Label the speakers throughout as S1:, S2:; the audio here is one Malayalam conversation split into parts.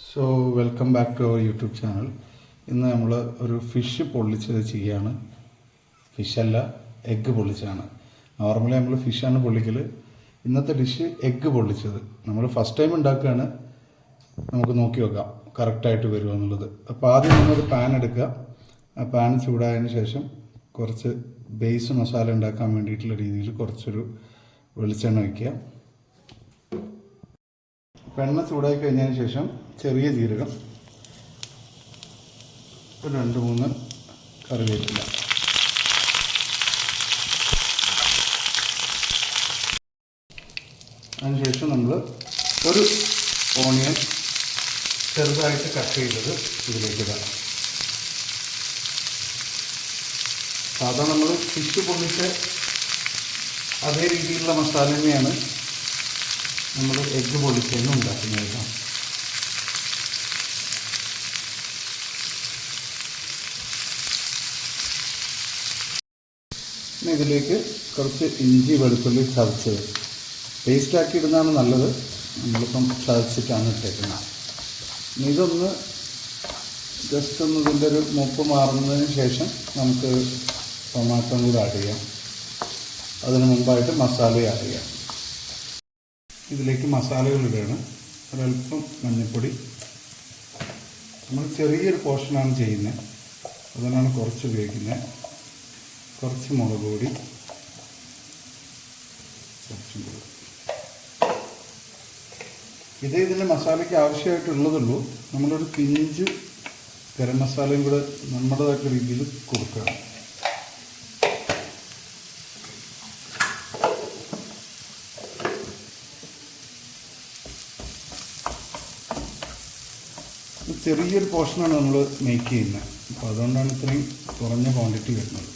S1: So welcome back to our YouTube channel ഇന്ന് നമ്മൾ ഒരു ഫിഷ് പൊള്ളിച്ചത് ചെയ്യാണ് ഫിഷല്ല എഗ്ഗ് പൊള്ളിച്ചതാണ്. നോർമലി നമ്മൾ ഫിഷാണ് പൊള്ളിക്കൽ ഇന്നത്തെ ഡിഷ് എഗ്ഗ് പൊള്ളിച്ചത്. നമ്മൾ ഫസ്റ്റ് ടൈം ഉണ്ടാക്കുകയാണ്. നമുക്ക് നോക്കി നോക്കാം കറക്റ്റായിട്ട് വരുമോ എന്നുള്ളത്. അപ്പോൾ ആദ്യം നമ്മളൊരു പാൻ എടുക്കുക. ആ പാൻ ചൂടായതിന് ശേഷം കുറച്ച് ബേസ് മസാല ഉണ്ടാക്കാൻ വേണ്ടിയിട്ടുള്ള രീതിയിൽ കുറച്ചൊരു വെളിച്ചെണ്ണ വയ്ക്കുക വെണ്ണ ചൂടായി കഴിഞ്ഞതിന് ശേഷം ചെറിയ ജീരകം. ഒരു രണ്ട് മൂന്ന് കറിവേപ്പില. അതിനുശേഷം നമ്മൾ ഒരു ഓണിയൻ ചെറുതായിട്ട് കട്ട് ചെയ്തത് ഇതിലേക്ക് ഇടാം. സാധാരണ നമ്മൾ ഫിഷ് പൊള്ളിച്ച് അതേ രീതിയിലുള്ള മസാല തന്നെയാണ് നമ്മൾ എഗ്ഗ് പൊള്ളിച്ചതിന് ഉണ്ടാക്കുന്നത് കേട്ടോ. ഇതിലേക്ക് കുറച്ച് ഇഞ്ചി വെളുത്തുള്ളി ചതച്ചത് പേസ്റ്റ് ആക്കി ഇടുന്നതാണ് നല്ലത്. നമ്മളിപ്പം ചതച്ചിട്ടാണ് ഇട്ടേക്കുന്നത്. ഇതൊന്ന് ജസ്റ്റ് ഒന്ന് ഇതിന്റെ ഒരു മുപ്പ് മാറുന്നതിന് ശേഷം നമുക്ക് ടൊമാറ്റോ കൂടെ ആഡ് ചെയ്യാം. അതിന് മുമ്പായിട്ട് മസാലയും ആഡ് ചെയ്യാം. ഇതിലേക്ക് മസാലകൾ ഇടുകയാണ് ഒരല്പം മഞ്ഞൾപ്പൊടി. നമ്മൾ ചെറിയൊരു പോർഷനാണ് ചെയ്യുന്നത്. അതുകൊണ്ടാണ് കുറച്ച് ഉപയോഗിക്കുന്നത്. കുറച്ച് മുളക് പൊടി. കൂടി. ഇതേ ഇതിന്റെ മസാലയ്ക്ക് ആവശ്യമായിട്ടുള്ളതുള്ളൂ. നമ്മളൊരു പിഞ്ച് ഗരം മസാലയും കൂടെ നമ്മുടേതായിട്ടുള്ള രീതിയിൽ കൊടുക്കണം. ചെറിയൊരു പോർഷനാണ് നമ്മൾ മേക്ക് ചെയ്യുന്നത്. അപ്പോൾ അതുകൊണ്ടാണ് ഇത്രയും കുറഞ്ഞ ക്വാണ്ടിറ്റി വരുന്നത്.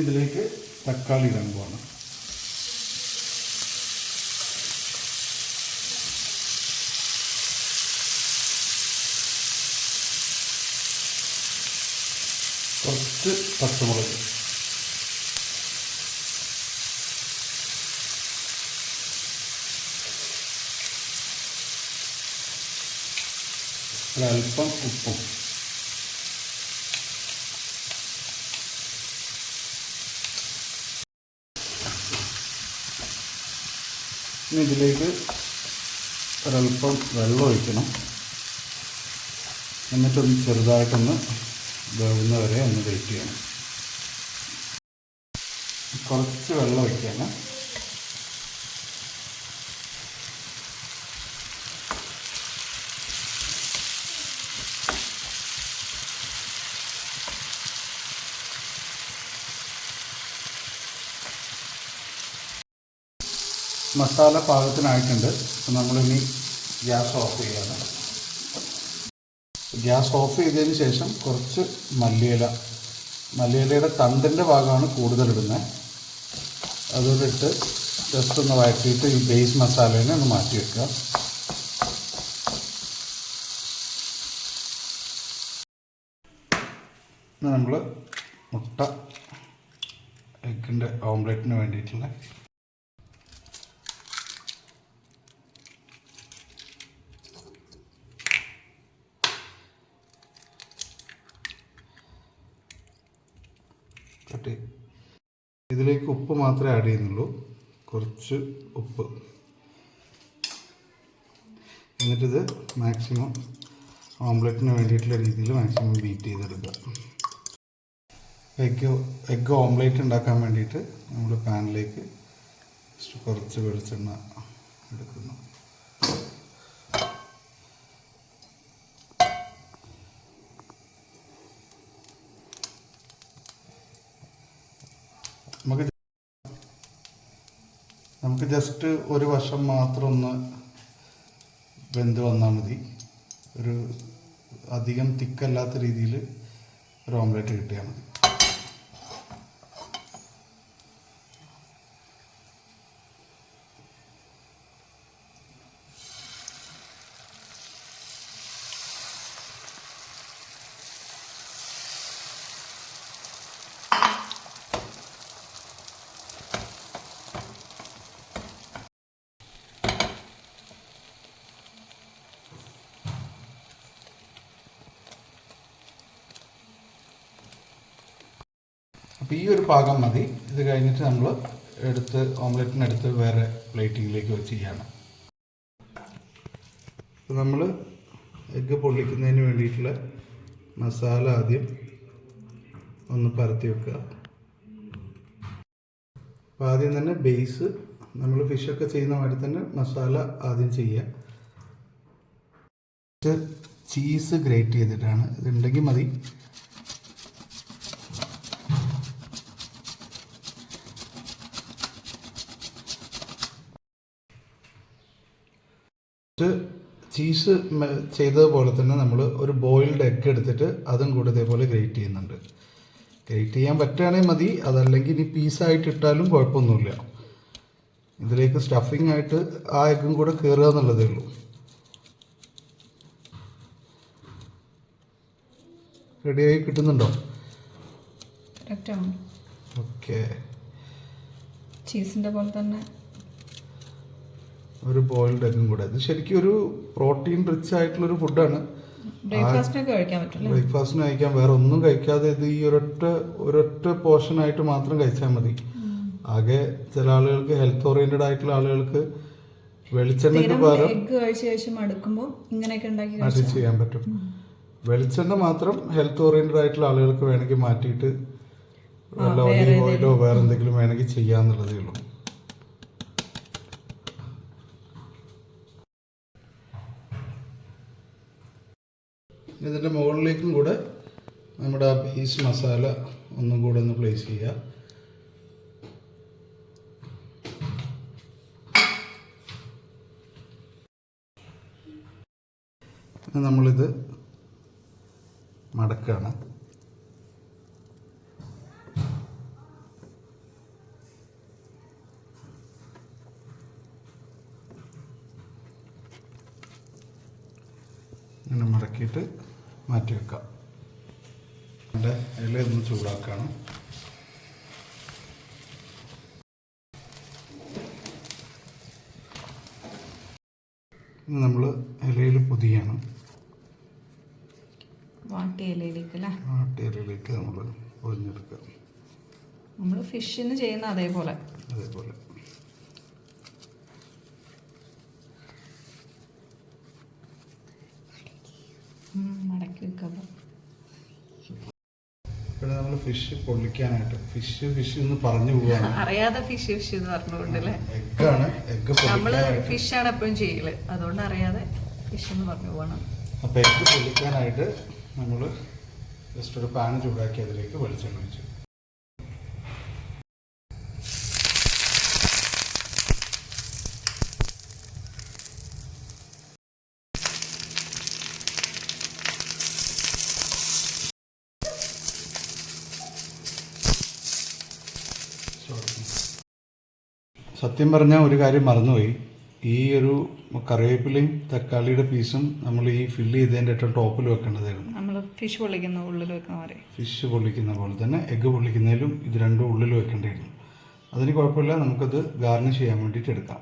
S1: ഇതിലേക്ക് തക്കാളി ഇടാൻ പോകണം കുറച്ച് പച്ചമുളക്. ഒരൽപ്പം ഉപ്പും. ഇനി ഇതിലേക്ക് ഒരൽപ്പം വെള്ളം ഒഴിക്കണം. എന്നിട്ടൊന്ന് ചെറുതായിട്ടൊന്ന് വേവുന്ന വരെ ഒന്ന് വെയിറ്റ് ചെയ്യണം. കുറച്ച് വെള്ളം ഒഴിക്കണം. മസാല പാകത്തിനായിട്ടുണ്ട്. അപ്പം നമ്മളിനി ഗ്യാസ് ഓഫ് ചെയ്യണം. ഗ്യാസ് ഓഫ് ചെയ്തതിന് ശേഷം കുറച്ച് മല്ലിയില. മല്ലിയിലയുടെ തണ്ടിന്റെ ഭാഗമാണ് അതുകൊണ്ട് ഇട്ട് ജസ്റ്റ് ഒന്ന് വഴറ്റിയിട്ട് ഈ ബേസ് മസാലേനെ ഒന്ന് മാറ്റി വെക്കുക. നമ്മൾ മുട്ട എഗ്ഗിന്റെ ഓംലെറ്റിന് വേണ്ടിയിട്ടുള്ള കട്ട് ഇതിലേക്ക് ഉപ്പ് മാത്രമേ ആഡ് ചെയ്യുന്നുള്ളൂ. കുറച്ച് ഉപ്പ്. എന്നിട്ടിത് മാക്സിമം ഓംലെറ്റിന് വേണ്ടിയിട്ടുള്ള രീതിയിൽ മാക്സിമം ബീറ്റ് ചെയ്തെടുക്കുക. എഗ്ഗ് എഗ്ഗ് ഓംലേറ്റ് ഉണ്ടാക്കാൻ വേണ്ടിയിട്ട് നമ്മൾ പാനിലേക്ക് കുറച്ച് വെളിച്ചെണ്ണ എടുക്കുന്നു നമുക്ക് നമുക്ക് ജസ്റ്റ് ഒരു വശം മാത്രം ഒന്ന് വെന്ത് വന്നാൽ മതി. ഒരു അധികം തിക്കല്ലാത്ത രീതിയിൽ ഒരു ഓംലെറ്റ് കിട്ടിയാൽ മതി. അപ്പോൾ ഈ ഒരു പാകം മതി. ഇത് കഴിഞ്ഞിട്ട് നമ്മൾ എടുത്ത് ഓംലെറ്റിനെടുത്ത് വേറെ പ്ലേറ്റിങ്ങിലേക്ക് വെച്ച് ചെയ്യണം. നമ്മൾ എഗ്ഗ് പൊള്ളിക്കുന്നതിന് വേണ്ടിയിട്ടുള്ള മസാല ആദ്യം ഒന്ന് പരത്തി വെക്കുക. അപ്പോൾ ആദ്യം തന്നെ ബേസ് നമ്മൾ ഫിഷൊക്കെ ചെയ്യുന്ന മാതിരി തന്നെ മസാല ആദ്യം ചെയ്യുക ചീസ് ഗ്രേറ്റ് ചെയ്തിട്ടാണ്. ഇതുണ്ടെങ്കിൽ മതി. ചീസ് ചെയ്തതുപോലെ തന്നെ നമ്മൾ ഒരു ബോയിൽഡ് എഗ്ഗ് എടുത്തിട്ട് അതും കൂടെ ഇതേപോലെ ഗ്രേറ്റ് ചെയ്യുന്നുണ്ട്. ഗ്രേറ്റ് ചെയ്യാൻ പറ്റുകയാണെങ്കിൽ മതി അതല്ലെങ്കിൽ ഇനി പീസായിട്ട് ഇട്ടാലും കുഴപ്പമൊന്നുമില്ല. ഇതിലേക്ക് സ്റ്റഫിംഗ് ആയിട്ട് ആ എഗ്ഗും കൂടെ കയറുക എന്നുള്ളതേ ഉള്ളൂ. റെഡിയായി കിട്ടുന്നുണ്ടോ? ഓക്കെ
S2: ചീസിന്റെ പോലെ തന്നെ
S1: ഒരു ബോയിൽഡ് എഗ്ഗും കൂടെ. ഇത് ശരിക്കും ഒരു പ്രോട്ടീൻ റിച്ച്
S2: ആയിട്ടുള്ള ഒരു ഫുഡാണ്
S1: ബ്രേക്ക്ഫാസ്റ്റിന് കഴിക്കാൻ വേറെ ഒന്നും കഴിക്കാതെ ഇത് ഈ ഒരൊറ്റ ഒരൊറ്റ പോർഷൻ ആയിട്ട് മാത്രം കഴിച്ചാൽ മതി. ആകെ ചില ആളുകൾക്ക് ഹെൽത്ത് ഓറിയന്റഡ് ആയിട്ടുള്ള ആളുകൾക്ക് വെളിച്ചെണ്ണയ്ക്ക് പകരം അത് ചെയ്യാൻ പറ്റും. വെളിച്ചെണ്ണ മാത്രം ഹെൽത്ത് ഓറിയന്റഡ് ആയിട്ടുള്ള ആളുകൾക്ക് വേണമെങ്കിൽ മാറ്റിയിട്ട് വല്ല ഒലീവ് ഓയിലോ വേറെ എന്തെങ്കിലും വേണമെങ്കിൽ ചെയ്യാന്നുള്ളതേ ഉള്ളൂ. ഇതിന്റെ മുകളിലേക്കും കൂടെ നമ്മുടെ ആ ബീസ് മസാല ഒന്നും കൂടെ ഒന്ന് പ്ലേസ് ചെയ്യുക നമ്മളിത് മടക്കാണ്. ഇങ്ങനെ മടക്കിയിട്ട് മാറ്റി വെക്കാം. അതിന്റെ ഇല ഒന്ന് ചൂടാക്കണം. ഇനി നമ്മൾ ഇലയിൽ പൊതിയാണ്.
S2: വാട്ടിയ ഇലയിലേക്ക് അല്ലേ?
S1: ആട്ടിയ ഇലയിലേക്ക് നമ്മൾ പൊതിഞ്ഞെടുക്കുക
S2: നമ്മൾ ഫിഷിന് ചെയ്യുന്ന അതേപോലെ.
S1: അതേപോലെ
S2: ഉം, മടക്കി വെക്കാം
S1: പിന്നെ നമ്മൾ ഫിഷ് പൊള്ളിക്കാനായിട്ട്. ഫിഷ് ഫിഷ് എന്ന് പറഞ്ഞു പോവാണ്.
S2: അറിയാതെ ഫിഷ് ഫിഷ് എന്ന് പറഞ്ഞുകൊണ്ടല്ലേ
S1: എഗ്ഗാണ് എഗ്ഗ്
S2: നമ്മൾ
S1: ഫിഷ്
S2: ഫിഷാണ് എപ്പോഴും ചെയ്യൽ. അതുകൊണ്ട് അറിയാതെ ഫിഷ് എന്ന് പറഞ്ഞു പോവാണ്.
S1: അപ്പോൾ എഗ്ഗ് പൊള്ളിക്കാനായിട്ട് നമ്മൾ ജസ്റ്റ് ഒരു പാൻ ചൂടാക്കി അതിലേക്ക് വെളിച്ചെണ്ണ വെച്ചു സത്യം പറഞ്ഞാൽ ഒരു കാര്യം മറന്നുപോയി. ഈ ഒരു കറിവേപ്പിലയും തക്കാളിയുടെ പീസും നമ്മൾ ഈ ഫില്ല് ചെയ്തതിന്റെ ഏറ്റവും ടോപ്പിൽ വെക്കേണ്ടതായിരുന്നു.
S2: നമ്മൾ ഫിഷ് പൊള്ളിക്കുന്ന ഉള്ളിൽ വെക്കുന്ന പോലെ
S1: ഫിഷ് പൊള്ളിക്കുന്ന പോലെ തന്നെ എഗ്ഗ് പൊള്ളിക്കുന്നതിലും ഇത് രണ്ടും ഉള്ളിൽ വെക്കേണ്ടിയിരുന്നു അതിന് കുഴപ്പമില്ല നമുക്കത് ഗാർണിഷ് ചെയ്യാൻ വേണ്ടിയിട്ട് എടുക്കാം.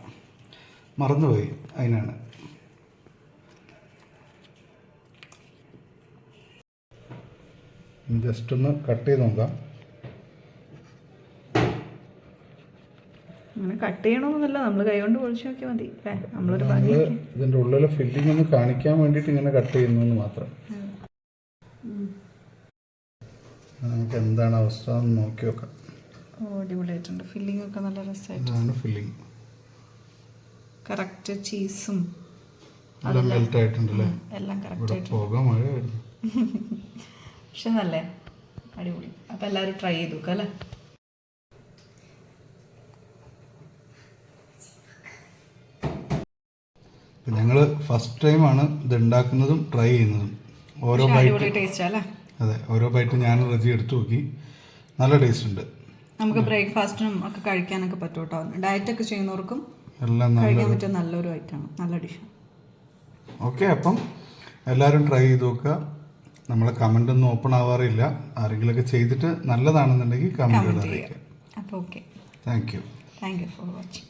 S1: മറന്നുപോയി അതിനാണ്. ജസ്റ്റ് ഒന്ന് കട്ട് ചെയ്ത് നോക്കാം.
S2: കട്ട് ചെയ്യണമെന്നല്ല നമ്മൾ കൈകൊണ്ട് പൊളിച്ച് നോക്കിയാൽ മതി അല്ലേ? നമ്മളൊരു
S1: ഇതിന്റെ ഉള്ളിലെ ഫില്ലിംഗ് ഒന്ന് കാണിക്കാൻ വേണ്ടിയിട്ട് ഇങ്ങനെ കട്ട് ചെയ്യുന്നു എന്ന് മാത്രം. നമുക്ക് എന്താണ് അവസ്ഥ എന്ന് നോക്കി നോക്കാം.
S2: ഓ അടിപൊളിയായിട്ടുണ്ട്. ഫില്ലിംഗ് ഒക്കെ നല്ല രസമായിട്ട്.
S1: ഇതാണ് ഫില്ലിംഗ്
S2: കറക്റ്റ് ചീസും
S1: എല്ലാം മെൽറ്റ് ആയിട്ടുണ്ടല്ലേ?
S2: എല്ലാം കറക്റ്റ് ആയിട്ട്
S1: പോകാൻ മഴ
S2: പക്ഷെ നല്ലേ. അടിപൊളി. അപ്പോൾ എല്ലാവരും ട്രൈ ചെയ്തു നോക്കാം അല്ലേ?
S1: ഫസ്റ്റ് ടൈമാണ് ഇത് ഉണ്ടാക്കുന്നതും ട്രൈ ചെയ്യുന്നതും. ഓരോ ബൈറ്റ് അതെ ഓരോ ബൈറ്റ് ഞാൻ റെജി എടുത്തു നോക്കി. നല്ല ടേസ്റ്റ് ഉണ്ട്.
S2: നമുക്ക് ബ്രേക്ക്ഫാസ്റ്റിനും ഒക്കെ കഴിക്കാനൊക്കെ പറ്റും കേട്ടോ ഡയറ്റ് ഒക്കെ ചെയ്യുന്നവർക്കും
S1: എല്ലാം നല്ല
S2: കഴിക്കാൻ പറ്റിയ നല്ലൊരു ഐറ്റമാണ് നല്ല ഡിഷ്
S1: ഓക്കെ അപ്പം എല്ലാവരും ട്രൈ ചെയ്ത് നോക്കുക. നമ്മളെ കമന്റ് ഒന്നും ഓപ്പൺ ആവാറില്ല. ആരെങ്കിലുമൊക്കെ ചെയ്തിട്ട് നല്ലതാണെന്നുണ്ടെങ്കിൽ കമന്റ്
S2: കമന്റ്
S1: അറിയിക്കുക
S2: അപ്പോൾ okay
S1: thank you
S2: thank you for watching